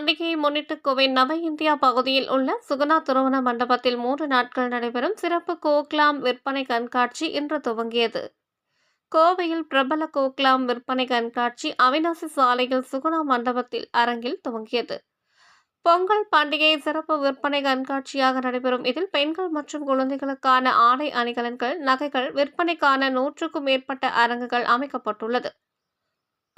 பண்டிகையை முன்னிட்டு கோவை நவ இந்தியா பகுதியில் உள்ள சுகுணா திருமண மண்டபத்தில் மூன்று நாட்கள் நடைபெறும் சிறப்பு கோக்லாம் விற்பனை கண்காட்சி இன்று துவங்கியது. கோவையில் பிரபல கோக்லாம் விற்பனை கண்காட்சி அவினாசி சாலையில் சுகுணா மண்டபத்தில் அரங்கில் துவங்கியது. பொங்கல் பண்டிகை சிறப்பு விற்பனை கண்காட்சியாக நடைபெறும் இதில் பெண்கள் மற்றும் குழந்தைகளுக்கான ஆடை அணிகலன்கள் நகைகள் விற்பனைக்கான நூற்றுக்கும் மேற்பட்ட அரங்குகள் அமைக்கப்பட்டுள்ளது.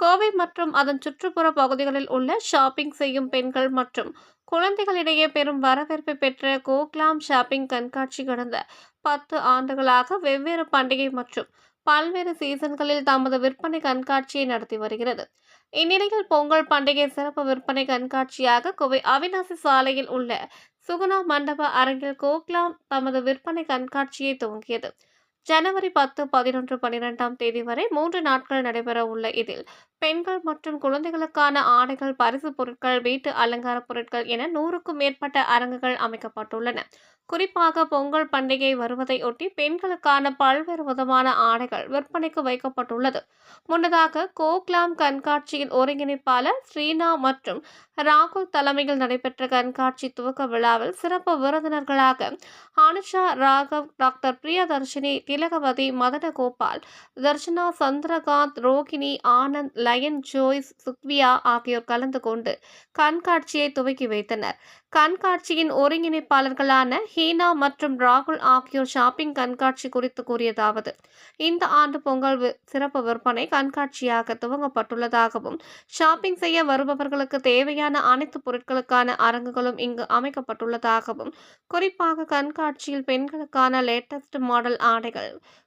கோவை மற்றும் அதன் சுற்றுப்புற பகுதிகளில் உள்ள ஷாப்பிங் செய்யும் பெண்கள் மற்றும் குழந்தைகளிடையே பெரும் வரவேற்பை பெற்ற கோக்லாம் ஷாப்பிங் கண்காட்சி கடந்த பத்து ஆண்டுகளாக வெவ்வேறு பண்டிகை மற்றும் பல்வேறு சீசன்களில் தமது விற்பனை கண்காட்சியை நடத்தி வருகிறது. இந்நிலையில் பொங்கல் பண்டிகை சிறப்பு விற்பனை கண்காட்சியாக கோவை அவினாசி சாலையில் உள்ள சுகுணா மண்டப அரங்கில் கோக்லாம் தமது விற்பனை கண்காட்சியை துவங்கியது. ஜனவரி பத்து பதினொன்று பன்னிரெண்டாம் தேதி வரை மூன்று நாட்கள் நடைபெற உள்ள இதில் பெண்கள் மற்றும் குழந்தைகளுக்கான ஆடைகள் பரிசு பொருட்கள் வீட்டு அலங்கார பொருட்கள் என நூறுக்கும் மேற்பட்ட அரங்குகள் அமைக்கப்பட்டுள்ளன. குறிப்பாக பொங்கல் பண்டிகை வருவதை ஒட்டி பெண்களுக்கான பல்வேறு விதமான ஆடைகள் விற்பனைக்கு வைக்கப்பட்டுள்ளது. முன்னதாக கோக்லாம் கண்காட்சியின் ஒருங்கிணைப்பாளர் ஸ்ரீனா மற்றும் ராகுல் தலைமையில் நடைபெற்ற கண்காட்சி துவக்க விழாவில் சிறப்பு விருந்தினர்களாக Anusha Raghav doctor Priyadarshini Thilagavathi Madanagopal Darshana Chandrakanth Rohini Anand lion Joyce சுக்வியா ஆகியோர் கலந்து கொண்டு கண்காட்சியை துவக்கி வைத்தனர். கண்காட்சியின் ஒருங்கிணைப்பாளர்களான ஹீனா மற்றும் ராகுல் ஆகியோர் ஷாப்பிங் கண்காட்சி குறித்து கூறியதாவது இந்த ஆண்டு பொங்கல் சிறப்பு விற்பனை கண்காட்சியாக துவங்கப்பட்டுள்ளதாகவும் ஷாப்பிங் செய்ய வருபவர்களுக்கு தேவையான அனைத்து பொருட்களுக்கான அரங்குகளும் இங்கு அமைக்கப்பட்டுள்ளதாகவும் குறிப்பாக கண்காட்சியில் பெண்களுக்கான லேட்டஸ்ட் மாடல் ஆடைகள்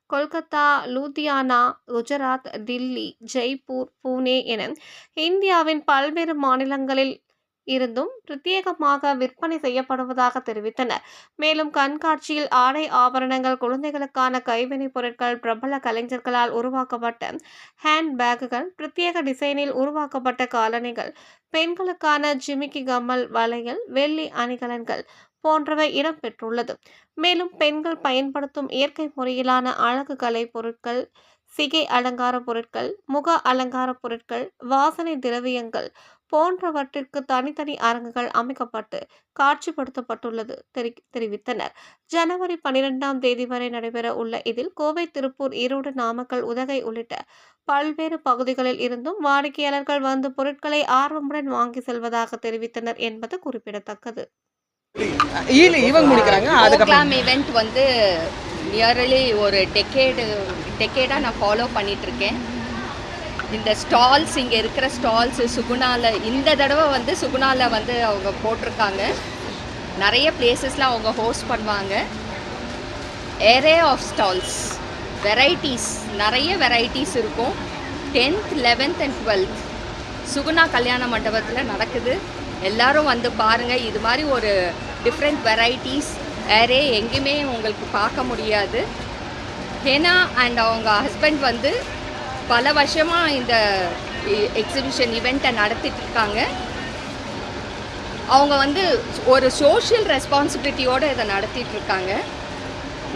கொல்கத்தா லூதியானா குஜராத் டில்லி ஜெய்ப்பூர் பூனே என இந்தியாவின் பல்வேறு மாநிலங்களில் இருந்தும் பிரத்யேகமாக விற்பனை செய்யப்படுவதாக தெரிவித்தனர் மேலும் கண்காட்சியில் ஆடை ஆபரணங்கள் குழந்தைகளுக்கான கைவினைப் பொருட்கள் பிரபல கலைஞர்களால் உருவாக்கப்பட்ட ஹேண்ட் பேக்குகள் பிரத்யேக டிசைனில் உருவாக்கப்பட்ட காலணிகள் பெண்களுக்கான ஜிமிக்கி கம்மல் வளையல் வெள்ளி அணிகலன்கள் போன்றவை இடம்பெற்றுள்ளது. மேலும் பெண்கள் பயன்படுத்தும் இயற்கை முறையிலான அழகு கலை பொருட்கள் சிகை அலங்கார பொருட்கள் முக அலங்கார பொருட்கள் வாசனை திரவியங்கள் போன்றவற்றிற்கு தனித்தனி அரங்குகள் அமைக்கப்பட்டு காட்சிப்படுத்தப்பட்டுள்ளது தெரி- தெரிவித்தனர். ஜனவரி பனிரெண்டாம் தேதி வரை நடைபெற உள்ள இதில் கோவை திருப்பூர் ஈரோடு நாமக்கல் உதகை உள்ளிட்ட பல்வேறு பகுதிகளில் இருந்தும் வாடிக்கையாளர்கள் வந்து பொருட்களை ஆர்வமுடன் வாங்கி செல்வதாக தெரிவித்தனர் என்பது குறிப்பிடத்தக்கது. ஈலி இவங்க முடிக்கிறாங்க அதுக்கப்புறம். ஈவெண்ட் வந்து நியர்லி ஒரு டெக்கேடு டெக்கேடாக நான் ஃபாலோ பண்ணிகிட்ருக்கேன் இந்த ஸ்டால்ஸ் இங்கே இருக்கிற ஸ்டால்ஸ் சுகுணால இந்த தடவை வந்து சுகுணால வந்து அவங்க போட்டிருக்காங்க. நிறைய பிளேசஸில் அவங்க ஹோஸ்ட் பண்ணுவாங்க. ஏரே ஆஃப் ஸ்டால்ஸ் வெரைட்டிஸ் நிறைய வெரைட்டிஸ் இருக்கும். Tenth eleventh and twelfth Suguna Kalyana மண்டபத்தில் நடக்குது. எல்லாரும் வந்து பாருங்கள் இது மாதிரி ஒரு டிஃப்ரெண்ட் வெரைட்டிஸ் வேறே எங்கேயுமே உங்களுக்கு பார்க்க முடியாது. ஹேனா அண்ட் அவங்க ஹஸ்பண்ட் வந்து பல வருஷமாக இந்த எக்ஸிபிஷன் இவெண்ட்டை நடத்திட்டுருக்காங்க அவங்க வந்து ஒரு சோஷியல் ரெஸ்பான்சிபிலிட்டியோடு இதை நடத்திட்டுருக்காங்க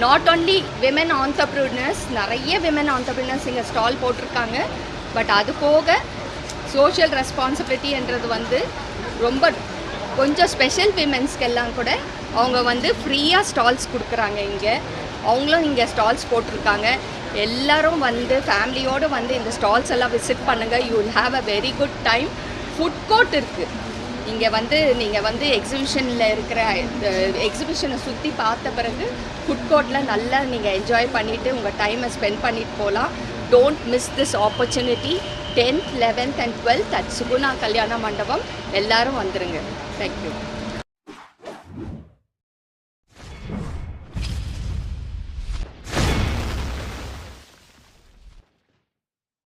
நாட் ஓன்லி விமன் entrepreneurs நிறைய விமன் entrepreneurs இங்கே ஸ்டால் போட்டிருக்காங்க. பட் அது போக சோஷியல் ரெஸ்பான்சிபிலிட்டின்றது வந்து ரொம்ப கொஞ்சம் ஸ்பெஷல் விமென்ஸ்க்கெல்லாம் கூட அவங்க வந்து ஃப்ரீயாக ஸ்டால்ஸ் கொடுக்குறாங்க இங்கே. அவங்களும் இங்கே ஸ்டால்ஸ் போட்டிருக்காங்க. எல்லாரும் வந்து ஃபேமிலியோடு வந்து இந்த ஸ்டால்ஸ் எல்லாம் விசிட் பண்ணுங்கள் you will have a very good time food court இருக்குது இங்கே வந்து நீங்கள் வந்து எக்ஸிபிஷனில் இருக்கிற எக்ஸிபிஷனை சுற்றி பார்த்த பிறகு ஃபுட் கோர்ட்டில் நல்லா நீங்கள் என்ஜாய் பண்ணிவிட்டு உங்கள் டைமை ஸ்பெண்ட் பண்ணிட்டு போகலாம் don't miss this opportunity tenth eleventh and twelfth at Suguna Kalyana Mandapam எல்லாரும் Thank you.